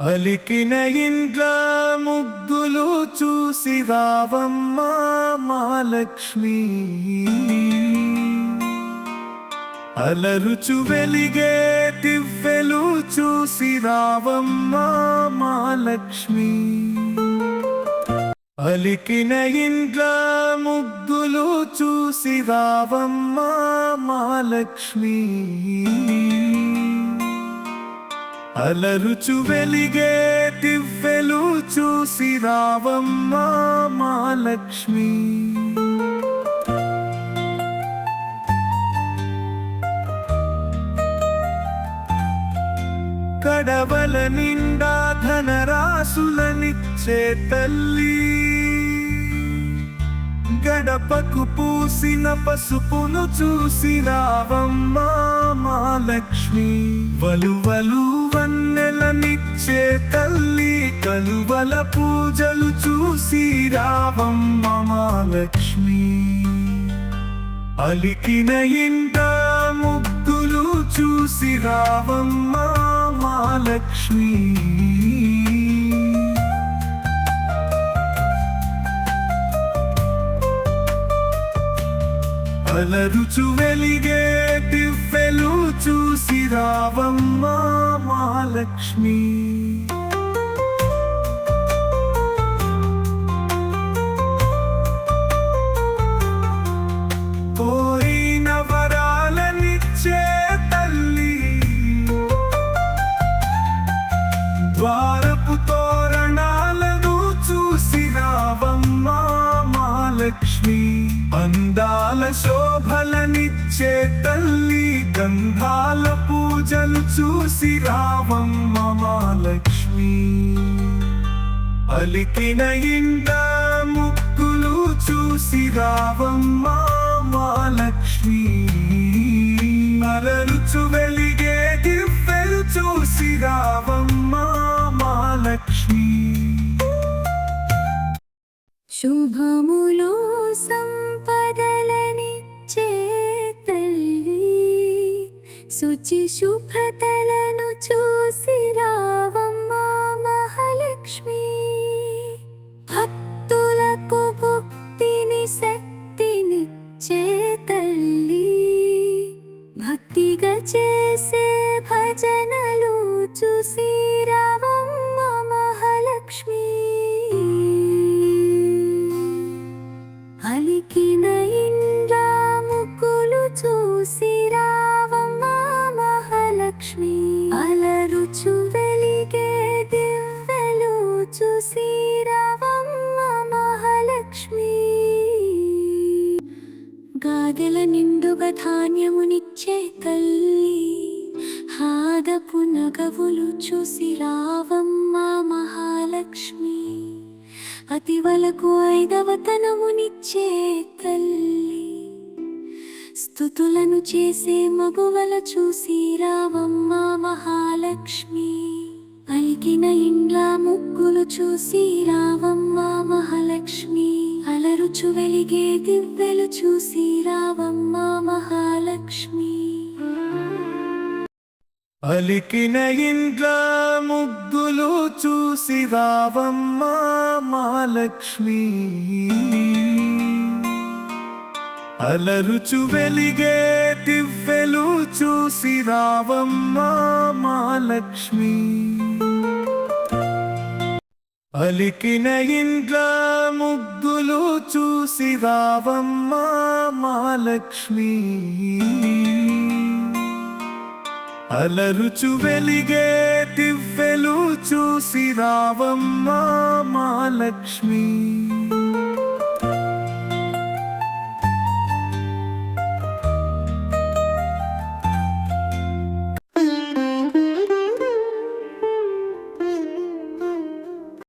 అలికిన ఇండ్ల ముగ్గులు చూసి రావమ్మ మహాలక్ష్మి. అలరుచు వెలిగే దివ్వెలు చూసి రావమ్మ మహాలక్ష్మి. అలికిన ఇండ్ల ముగ్గులు చూసి రావమ్మ మహాలక్ష్మి. అలరుచు వెలిగే దివ్వెలు చూసి రావమ్మ మహాలక్ష్మి. కడవల నిండా ధనరాశులనిచ్చే తల్లి. గడపకు పూసిన పసుపును చూసి రావమ్మ మహాలక్ష్మి. వలువలు వన్నెలనిచ్చే తల్లి కలువల పూజలు చూసి రావమ్మ మహాలక్ష్మి. అలికిన ఇంట ముగ్గులు చూసి రావమ్మ మహాలక్ష్మి. అలరుచు వెలిగే దివ్వెలు చూసి రావమ్మ మహాలక్ష్మి. మహాలక్ష్మి అందాల శోభలనిచ్చే తల్లి గంధాల పూజలు చూసి రావమ్మ మహాలక్ష్మి అలికిన ఇంట ముక్కులు చూసి రావమ్మ మహాలక్ష్మి అలరుచు వెలిగే దివ్వెలు చూసి రావమ్మ మహాలక్ష్మి శుభములో సంపదలని చేతల్లి శుచి శుభతలను చూసి రావమ్మ మహాలక్ష్మి. భక్తులకు భక్తిని శక్తిని చేతల్లి భక్తిగా చేసే భజనలు చూసి చూసి రావమ్మ మహాలక్ష్మి. గాదెల నిండుగా ధాన్యమునిచ్చే తల్లి హాదపు నగవులు చూసి రావమ్మ మహాలక్ష్మి అతివలకు ఐదవతనమునిచ్చే తల్లి స్థుతులను చేసే మగువల చూసి రావమ్మ మహాలక్ష్మి. అలికిన ఇండ్ల ముగ్గులు చూసి రావమ్మ మహాలక్ష్మి. అలరుచు వెలిగే దివ్వెలు చూసి రావమ్మ మహాలక్ష్మి. అలికిన ఇండ్ల ముగ్గులు చూసి రావమ్మ మహాలక్ష్మి. అలరుచు వెలిగే దివ్వెలు చూసి రావమ్మ మహాలక్ష్మి. అలికిన ఇండ్ల ముగ్గులు చూసి రావమ్మ మహాలక్ష్మి. అలరుచు వెలిగే దివ్వెలు చూసి రావమ్మ మహాలక్ష్మి.